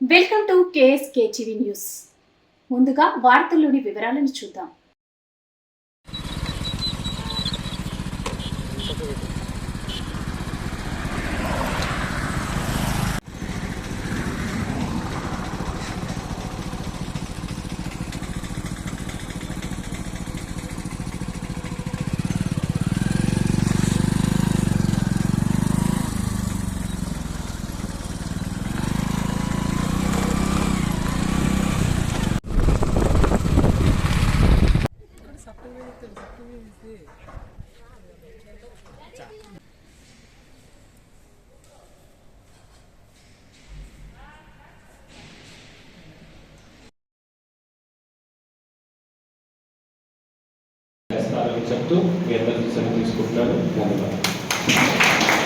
Welcome to KSK TV news. ముందుగా వార్తల్లోని వివరాలను చూద్దాం. చెప్తూ మీ అందరికీ సెలవు తీసుకుంటున్నాను ధన్యవాదాలు.